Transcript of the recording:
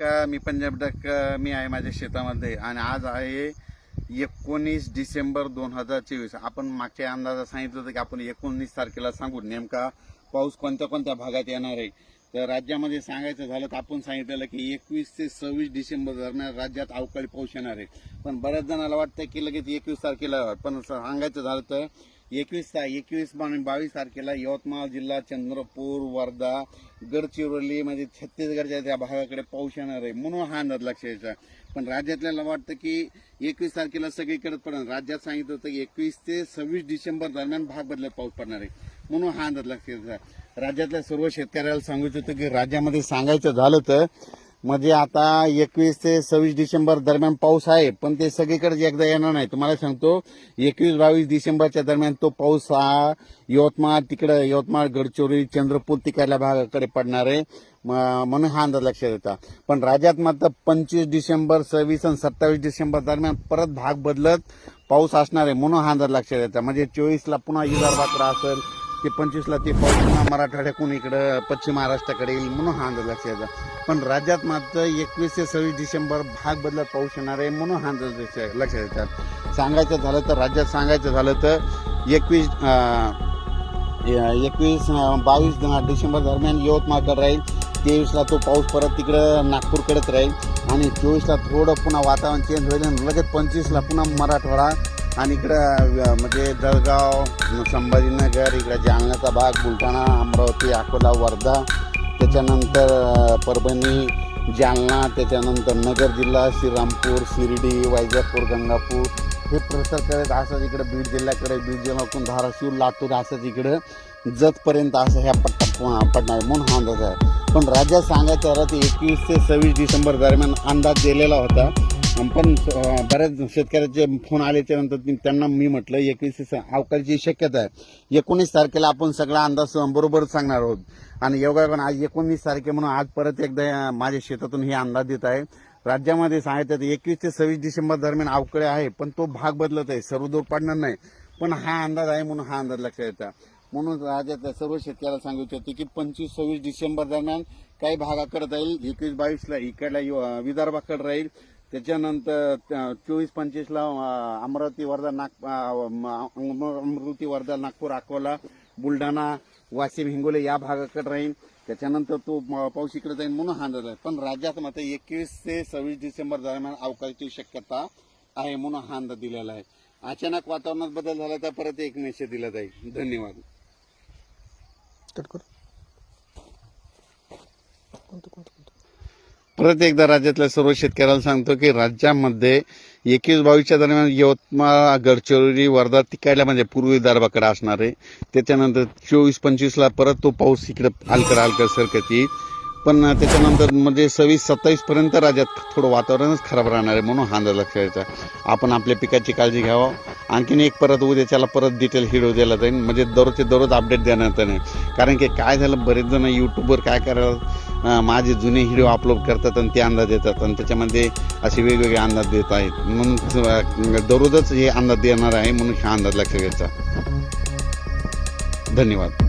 का मी पंजाब डक मी आहे माझ्या शेतामध्ये आणि आज आहे एकोणीस डिसेंबर दोन हजार चोवीस. आपण मागच्या अंदाजात सांगितलं होतं की आपण एकोणीस तारखेला सांगू. नेमका पाऊस कोणत्या कोणत्या भागात येणार आहे? तर राज्यामध्ये सांगायचं झालं तर आपण सांगितलेलं की एकवीस ते सव्वीस डिसेंबर दरम्यान राज्यात अवकाळी पाऊस येणार आहे. पण बऱ्याच जणाला वाटतं की लगेच एकवीस तारखेला पण सांगायचं झालं तर एकवीस ता एकवीस आणि बावीस तारखेला यवतमाळ जिल्हा चंद्रपूर वर्धा गडचिरोली म्हणजे छत्तीसगडच्या त्या भागाकडे पाऊस येणार आहे म्हणून हा अंदाज लक्ष यायचा पण राज्यातल्याला वाटतं की एकवीस तारखेला सगळीकडे पडणार. राज्यात सांगितलं होतं की एकवीस ते सव्वीस डिसेंबर दरम्यान भाग बदलत पाऊस पडणार आहे म्हणून हा अंदाज लक्ष यायचा राज्यातल्या सर्व शेतकऱ्याला सांगायचं होतं की राज्यामध्ये सांगायचं झालं तर म्हणजे आता एकवीस ते सव्वीस डिसेंबर दरम्यान पाऊस आहे पण ते सगळीकडे एकदा येणार नाही. तुम्हाला सांगतो एकवीस बावीस डिसेंबरच्या दरम्यान तो पाऊस हा यवतमाळ तिकडे यवतमाळ गडचिरोली चंद्रपूर तिकडल्या भागाकडे पडणार आहे म- म्हणून हा अंदाज लक्षात येतात पण राज्यात मात्र पंचवीस डिसेंबर सव्वीस आणि सत्तावीस डिसेंबर दरम्यान परत भाग बदलत पाऊस असणार आहे म्हणून हा अंदाज लक्षात येतात म्हणजे चोवीसला पुन्हा विदर्भाकडे असेल ते पंचवीसला ते पाऊस पुन्हा मराठवाड्याकडून इकडं पश्चिम महाराष्ट्राकडे येईल म्हणून हा अंदाज लक्षात येतात पण राज्यात मात्र एकवीस ते सव्वीस डिसेंबर भाग बदलत पाऊस येणार आहे म्हणून हा लक्ष- लक्षात येतात सांगायचं झालं तर राज्यात सांगायचं झालं तर एकवीस एकवीस बावीस डिसेंबर दरम्यान यवतमाळकडे राहील. तेवीसला तो पाऊस परत तिकडं नागपूरकडेच राहील. आणि चोवीसला थोडं पुन्हा वातावरण चेंज होईल आणि लगेच पंचवीसला पुन्हा मराठवाडा आणि इकडं म्हणजे जळगाव संभाजीनगर इकडं जालन्याचा भाग बुलढाणा अमरावती अकोला वर्धा त्याच्यानंतर परभणी जालना त्याच्यानंतर नगर जिल्हा श्रीरामपूर शिर्डी वैजापूर गंगापूर. हे प्रसार करत असंच इकडे बीड जिल्ह्याकडे बीड जिल्ह्यातून धाराशिव लातूर असंच इकडं जतपर्यंत असं ह्या पट्टा पडणार म्हणून हा अंदाज आहे. पण राज्यात सांगायचं झालं तर एकवीस ते सव्वीस डिसेंबर दरम्यान अंदाज दिलेला होता. पण बऱ्याच शेतकऱ्याचे फोन आल्याच्यानंतर त्यांना मी म्हटलं एकवीस अवकाळीची शक्यता आहे. एकोणीस तारखेला आपण सगळा अंदाज बरोबर सांगणार आहोत. आणि योगा पण आज एकोणीस तारखे म्हणून आज परत एकदा माझ्या शेतातून हे अंदाज येत आहे. राज्यामध्ये सांगितलं एकवीस ते सव्वीस डिसेंबर दरम्यान अवकाळी आहे पण तो भाग बदलत आहे. सर्व दूर पडणार नाही. पण हा अंदाज आहे म्हणून हा अंदाज लक्षात येतात म्हणून राज्यातल्या सर्व शेतकऱ्याला सांगू इच्छितो की पंचवीस सव्वीस डिसेंबर दरम्यान काही भागाकडे जाईल. एकवीस बावीसला इकडला विदर्भाकडे राहील. त्याच्यानंतर चोवीस पंचवीसला अमरावती वर्धा नाग अमरावती वर्धा नागपूर अकोला बुलढाणा वाशिम हिंगोली या भागाकडे राहील त्याच्यानंतर तो पाऊस इकडे जाईल म्हणून हा अंदाज आहे. पण राज्यात मात्र एकवीस ते सव्वीस डिसेंबर दरम्यान अवकाळीची शक्यता आहे म्हणून हा अंदाज दिलेला आहे. अचानक वातावरणात बदल झाला तर परत एक मेसेज दिला जाईल. धन्यवाद. कट परत एकदा राज्यातल्या सर्व शेतकऱ्याला सांगतो की राज्यामध्ये एकवीस बावीसच्या दरम्यान यवतमाळ गडचिरोली वर्धा तिकडल्या म्हणजे पूर्वी विदर्भाकडे असणार. आहे त्याच्यानंतर चोवीस पंचवीसला परत तो पाऊस इकडे हलकर हलकर सरकत. येईल पण त्याच्यानंतर म्हणजे सव्वीस सत्तावीसपर्यंत राज्यात थोडं वातावरणच खराब राहणार आहे म्हणून हा अंदाज लक्षात यायचा आपण आपल्या पिकाची काळजी घ्यावं. आणखीन एक परत उद्याच्याला परत डिटेल हिडो दिला जाईल म्हणजे दररोजचे दररोज अपडेट देण्यात नाही. कारण की काय झालं बरेच जण यूट्यूबवर काय करायला माझे जुने व्हिडिओ अपलोड करतात आणि ते अंदाज देतात. आणि त्याच्यामध्ये असे वेगवेगळे अंदाज देत आहेत. म्हणून दररोजच हे अंदाज देणार आहे म्हणून हा अंदाज लक्षात घ्यायचा. धन्यवाद.